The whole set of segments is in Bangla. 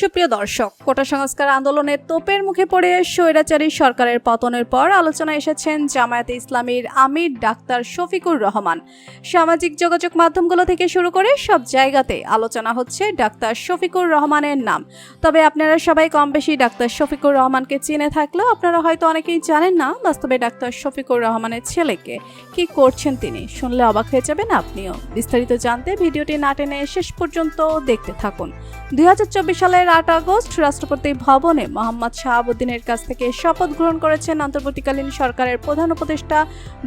সুপ্রিয় দর্শক, কোটা সংস্কার আন্দোলনের তোপের মুখে পড়ে স্বৈরাচারী সরকারের পতনের পর আলোচনায় এসেছেন জামায়াতে ইসলামীর আমির ডাক্তার শফিকুর রহমান। সামাজিক যোগাযোগ মাধ্যমগুলো থেকে শুরু করে সব জায়গাতে আলোচনা হচ্ছে ডাক্তার শফিকুর রহমানের নাম। তবে আপনারা সবাই কম বেশি ডাক্তার শফিকুর রহমানকে চিনে থাকলেও আপনারা হয়তো অনেকেই জানেন না বাস্তবে ডাক্তার শফিকুর রহমানের ছেলেকে কি করছেন তিনি। শুনলে অবাক হয়ে যাবেন আপনিও। বিস্তারিত জানতে ভিডিওটি না টেনে শেষ পর্যন্ত দেখতে থাকুন। দুই হাজার চব্বিশ সালের আট আগস্ট রাষ্ট্রপতি ভবনে মোহাম্মদ শাহাবুদ্দিনের কাছ থেকে শপথ গ্রহণ করেছেন অন্তর্বর্তীকালীন সরকারের প্রধান উপদেষ্টা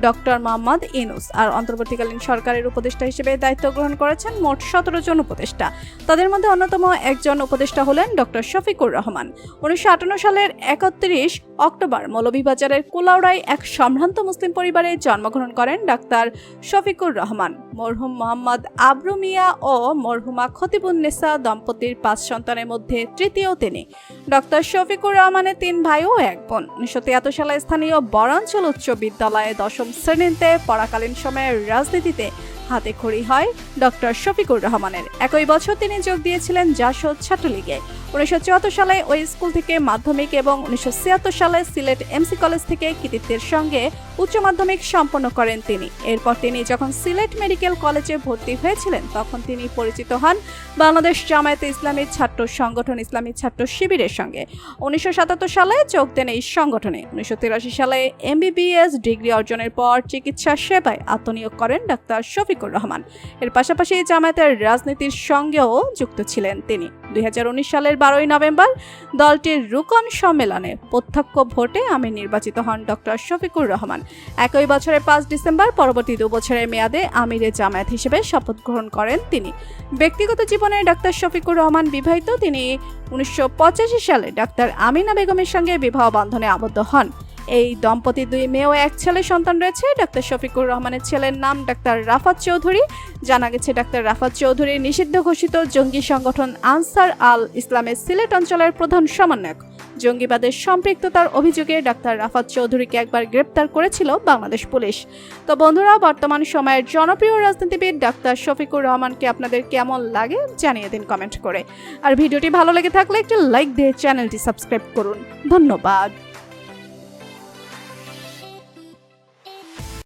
ডক্টর মোহাম্মদ ইনুস আর অন্তর্বর্তীকালীন সরকারের উপদেষ্টা হিসেবে দায়িত্ব গ্রহণ করেছেন মোট সতেরো জন উপদেষ্টা। তাদের মধ্যে অন্যতম একজন উপদেষ্টা হলেন ডক্টর শফিকুর রহমান। উনিশশো আটান্ন সালের একত্রিশ অক্টোবর মৌলভীবাজারের কুলাউড়ায় এক সম্ভ্রান্ত মুসলিম পরিবারে জন্মগ্রহণ করেন ডাক্তার শফিকুর রহমান। মরহুম মোহাম্মদ আবরু মিয়া ও মরহুমা খতিবুন্নেসা দম্পতির পাঁচ সন্তানের মধ্যে তৃতীয় তিনি। ডক্টর শফিকুর রহমানের তিন ভাই ও এক বোন। উনিশশো তিয়াত্তর সালে স্থানীয় বরাঞ্চল উচ্চ বিদ্যালয়ে দশম শ্রেণীতে পড়াকালীন সময়ে রাজনীতিতে হাতে খড়ি হয় ডক্টর শফিকুর রহমানের। একই বছর তিনি যোগ দিয়েছিলেন জাসদ ছাত্রলীগে। উনিশশো চুয়াত্তর সালে ওই স্কুল থেকে মাধ্যমিক এবং উনিশশো ছিয়াত্তর সালে সিলেট এমসি কলেজ থেকে কৃতিত্বের সঙ্গে উচ্চ মাধ্যমিক সম্পন্ন করেন তিনি। এরপর তিনি যখন সিলেট মেডিকেল কলেজে ভর্তি হয়েছিলেন, তখন তিনি পরিচিত হন বাংলাদেশ জামায়াতে ইসলামী ছাত্র সংগঠন ইসলামী ছাত্র শিবিরের সঙ্গে। উনিশশো সাতাত্তর সালে যোগ দেন এই সংগঠনে। উনিশশো তিরাশি সালে এমবিবিএস ডিগ্রি অর্জনের পর চিকিৎসা সেবায় আত্মনিয়োগ করেন ডাক্তার শফিকুর রহমান। এর পাশাপাশি জামায়াতের রাজনীতির সঙ্গেও যুক্ত ছিলেন তিনি। দুই সালের বারোই নভেম্বর দলটির রুকন সম্মেলনে প্রত্যক্ষ ভোটে আমি নির্বাচিত হন ডক্টর শফিকুর রহমান। একই বছরের পাঁচ ডিসেম্বর, পরবর্তী দু বছরের মেয়াদে আমিরে জামায়াত হিসেবে শপথ গ্রহণ করেন তিনি। ব্যক্তিগত জীবনে ডাক্তার শফিকুর রহমান বিবাহিত, তিনি উনিশশো পঁচাশি সালে ডাক্তার আমিনা বেগমের সঙ্গে বিবাহ বন্ধনে আবদ্ধ হন। এই দম্পতির দুই মেয়ে ও এক ছেলে সন্তান রয়েছে। ডাক্তার শফিকুর রহমানের ছেলের নাম ডাক্তার রাফাত চৌধুরী। জানা গেছে ডাক্তার রাফাত চৌধুরী নিষিদ্ধ ঘোষিত জঙ্গি সংগঠন আনসার আল ইসলামের সিলেট অঞ্চলের প্রধান সমন্বয়ক। জঙ্গিবাদের সম্পৃক্ততার অভিযোগে ডাক্তার রাফাত চৌধুরীকে একবার গ্রেপ্তার করেছিল বাংলাদেশ পুলিশ। তো বন্ধুরা, বর্তমান সময়ের জনপ্রিয় রাজনীতিবিদ ডাক্তার শফিকুর রহমানকে আপনাদের কেমন লাগে জানিয়ে দিন কমেন্ট করে। আর ভিডিওটি ভালো লেগে থাকলে একটি লাইক দিয়ে চ্যানেলটি সাবস্ক্রাইব করুন। ধন্যবাদ।